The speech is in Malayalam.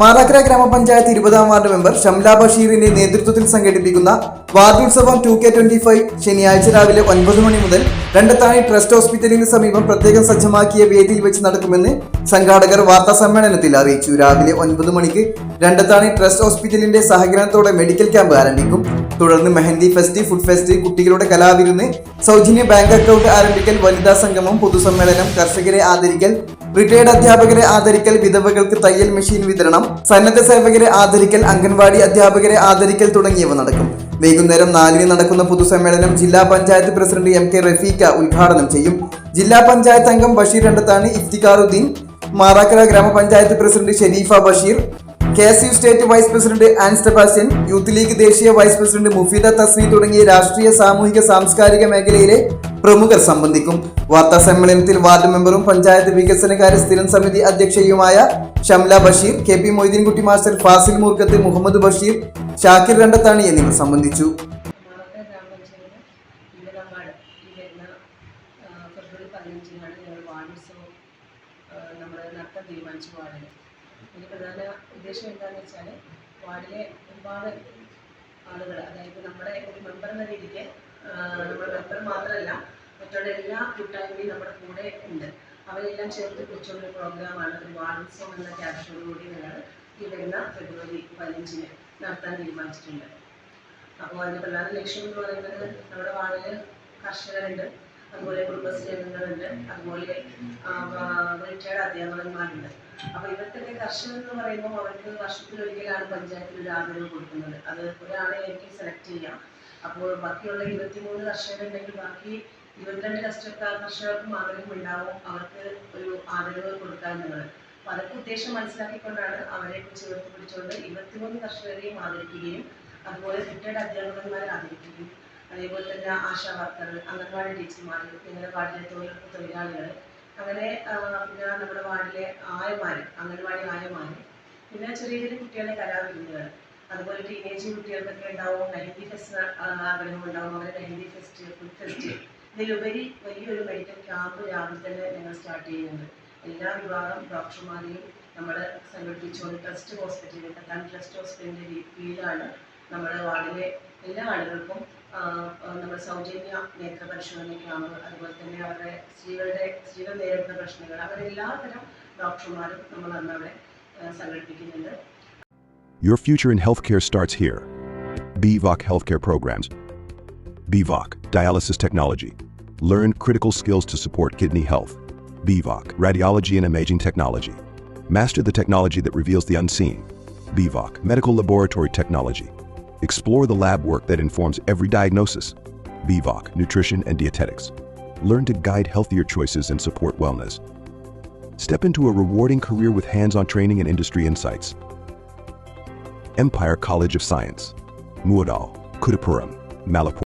മാറാക്കര ഗ്രാമപഞ്ചായത്ത് ഇരുപതാം വാർഡ് മെമ്പർ ഷംല ബഷീറിന്റെ നേതൃത്വത്തിൽ സംഘടിപ്പിക്കുന്ന വാർഡുത്സവം ടു കെ ട്വന്റി ഫൈവ് ശനിയാഴ്ച രാവിലെ ഒൻപത് മണി മുതൽ രണ്ടത്താണി ട്രസ്റ്റ് ഹോസ്പിറ്റലിന് സമീപം പ്രത്യേകം സജ്ജമാക്കിയ വേദിയിൽ വെച്ച് നടക്കുമെന്ന് സംഘാടകർ വാർത്താ സമ്മേളനത്തിൽ അറിയിച്ചു. രാവിലെ ഒൻപത് മണിക്ക് രണ്ടത്താണി ട്രസ്റ്റ് ഹോസ്പിറ്റലിന്റെ സഹകരണത്തോടെ മെഡിക്കൽ ക്യാമ്പ് ആരംഭിക്കും. തുടർന്ന് മെഹന്തി ഫെസ്റ്റ് ഫുഡ് ഫെസ്റ്റ് കുട്ടികളുടെ കലാവിരുന്ന് സൗജന്യ ബാങ്ക് അക്കൗണ്ട് ആരംഭിക്കൽ വനിതാ സംഗമം പൊതുസമ്മേളനം കർഷകരെ ആദരിക്കൽ റിട്ടയർഡ് അധ്യാപകരെ ആദരിക്കൽ വിധവകൾക്ക് തയ്യൽ മെഷീൻ വിതരണം സന്നദ്ധ സേവകരെ ആദരിക്കൽ അംഗൻവാടി അധ്യാപകരെ ആദരിക്കൽ തുടങ്ങിയവ നടക്കും. വൈകുന്നേരം നാലിന് നടക്കുന്ന പൊതുസമ്മേളനം ജില്ലാ panchayat president M K Rafeeqa ഉദ്ഘാടനം ചെയ്യും. ജില്ലാ പഞ്ചായത്ത് അംഗം ബഷീർ രണ്ടത്താണ് ഇഫ്തിഖാറുദ്ദീൻ മാറാക്കര ഗ്രാമപഞ്ചായത്ത് president Sherifa Basheer K S U state vice president Ans Sebastian youth league ദേശീയ വൈസ് പ്രസിഡന്റ് മുഫീദ തസ്മി തുടങ്ങിയ രാഷ്ട്രീയ സാമൂഹിക സാംസ്കാരിക മേഖലയിലെ പ്രമുഖർ സംബന്ധിക്കും. വാർത്താ സമ്മേളനത്തിൽ വാർഡ് മെമ്പറും പഞ്ചായത്ത് വികസനകാര്യ സ്ഥിരം സമിതി അധ്യക്ഷയുമായ Shamla Basheer K P Moideenkutty master Fasil Moorkath Muhammad Basheer Shakir Randathani എന്നിവർ സംബന്ധിച്ചു. തീരുമാനിച്ചു വാർഡിൽ ഇതിന് പ്രധാന ഉദ്ദേശം എന്താണെന്ന് വെച്ചാൽ വാർഡിലെ ഒരുപാട് ആളുകൾ അതായത് നമ്മുടെ ഒരു മെമ്പർ എന്ന രീതിക്ക് നമ്മുടെ മെമ്പർ മാത്രമല്ല മറ്റുള്ള എല്ലാ കൂട്ടായ്മയും നമ്മുടെ കൂടെ ഉണ്ട്. അവരെല്ലാം ചേർത്ത് കുറിച്ചുള്ള പ്രോഗ്രാമാണ് ഒരു വാർഡ്സോം എന്ന ക്യാപ്ഷനോടുകൂടി ഞങ്ങൾ ഈ വരുന്ന ഫെബ്രുവരി പതിനഞ്ചിന് നടത്താൻ തീരുമാനിച്ചിട്ടുണ്ട്. അപ്പോൾ അതിന്റെ പ്രധാന ലക്ഷ്യം എന്ന് പറയുന്നത് നമ്മുടെ വാർഡിൽ കർഷകരുണ്ട്. അതുപോലെ കുടുംബശ്രീ അംഗങ്ങളുണ്ട് അതുപോലെ റിട്ടയർഡ് അധ്യാപകന്മാരുണ്ട്. അപ്പൊ ഇവർക്കൊക്കെ കർഷകർ എന്ന് പറയുമ്പോൾ അവർക്ക് വർഷത്തിലൊരിക്കലാണ് പഞ്ചായത്തിൽ ഒരു ആദരവ് കൊടുക്കുന്നത്. അത് ഒരാളെ എനിക്ക് സെലക്ട് ചെയ്യാം. അപ്പോൾ ബാക്കിയുള്ള ഇരുപത്തിമൂന്ന് കർഷകരുണ്ടെങ്കിൽ ബാക്കി ഇരുപത്തിരണ്ട് കഷ്ടക്കാർ കർഷകർക്കും ആഗ്രഹം ഉണ്ടാവും അവർക്ക് ഒരു ആദരവ് കൊടുക്കാൻ നിങ്ങൾ അപ്പോൾ അതൊക്കെ ഉദ്ദേശം മനസ്സിലാക്കിക്കൊണ്ടാണ് അവരെ ചേർത്ത് പിടിച്ചുകൊണ്ട് ഇരുപത്തിമൂന്ന് കർഷകരെയും ആദരിക്കുകയും അതുപോലെ റിട്ടയർഡ് അധ്യാപകന്മാരെ ആദരിക്കുകയും അതേപോലെ തന്നെ ആശാ വർക്കർ അംഗൻവാടി ടീച്ചർമാർ പിന്നെ വാർഡിലെ തൊഴിലാളികൾ അങ്ങനെ പിന്നെ നമ്മുടെ വാർഡിലെ ആയമാർ അംഗൻവാടി ആയമാർ പിന്നെ ചെറിയ ചെറിയ കുട്ടികളെ കലാവിരുന്നുകൾ അതുപോലെ ടീനേജ് കുട്ടികൾക്കൊക്കെ ഉണ്ടാവും മെഹന്തി ഫെസ്റ്റ് ആഗ്രഹം ഉണ്ടാവും അവരെ മെഹന്തി ഫെസ്റ്റ് ഫുഡ് ഫെസ്റ്റ്. ഇതിലുപരി വലിയൊരു മെഡിക്കൽ ക്യാമ്പ് രാവിലെ തന്നെ ഞങ്ങൾ സ്റ്റാർട്ട് ചെയ്യുന്നുണ്ട്. എല്ലാ വിഭാഗം ഡോക്ടർമാരെയും നമ്മൾ സംഘടിപ്പിച്ചുകൊണ്ട് ട്രസ്റ്റ് ഹോസ്പിറ്റലിൽ ട്രസ്റ്റ് ഹോസ്പിറ്റലിന്റെ കീഴിലാണ് നമ്മുടെ വാർഡിലെ എല്ലാ ആളുകൾക്കും നമ്മുടെ സൗജന്യ നേത്ര പരിശോധന ക്യാമ്പ് അതുപോലെ തന്നെ അവരുടെ സ്ത്രീകളുടെ സ്ത്രീകൾ നേരിടുന്ന പ്രശ്നങ്ങൾ അവരെല്ലാ തരം ഡോക്ടർമാരും നമ്മൾ അന്ന് അവിടെ ആ, സംഘടിപ്പിക്കുന്നുണ്ട് Your future in healthcare starts here. BVOC Healthcare Programs. BVOC Dialysis Technology. Learn critical skills to support kidney health. BVOC Radiology and Imaging Technology. Master the technology that reveals the unseen. BVOC Medical Laboratory Technology. Explore the lab work that informs every diagnosis. BVOC Nutrition and Dietetics. Learn to guide healthier choices and support wellness. Step into a rewarding career with hands on training and industry insights. Empire College of Science, Muadal, Kudapuram, Malapur.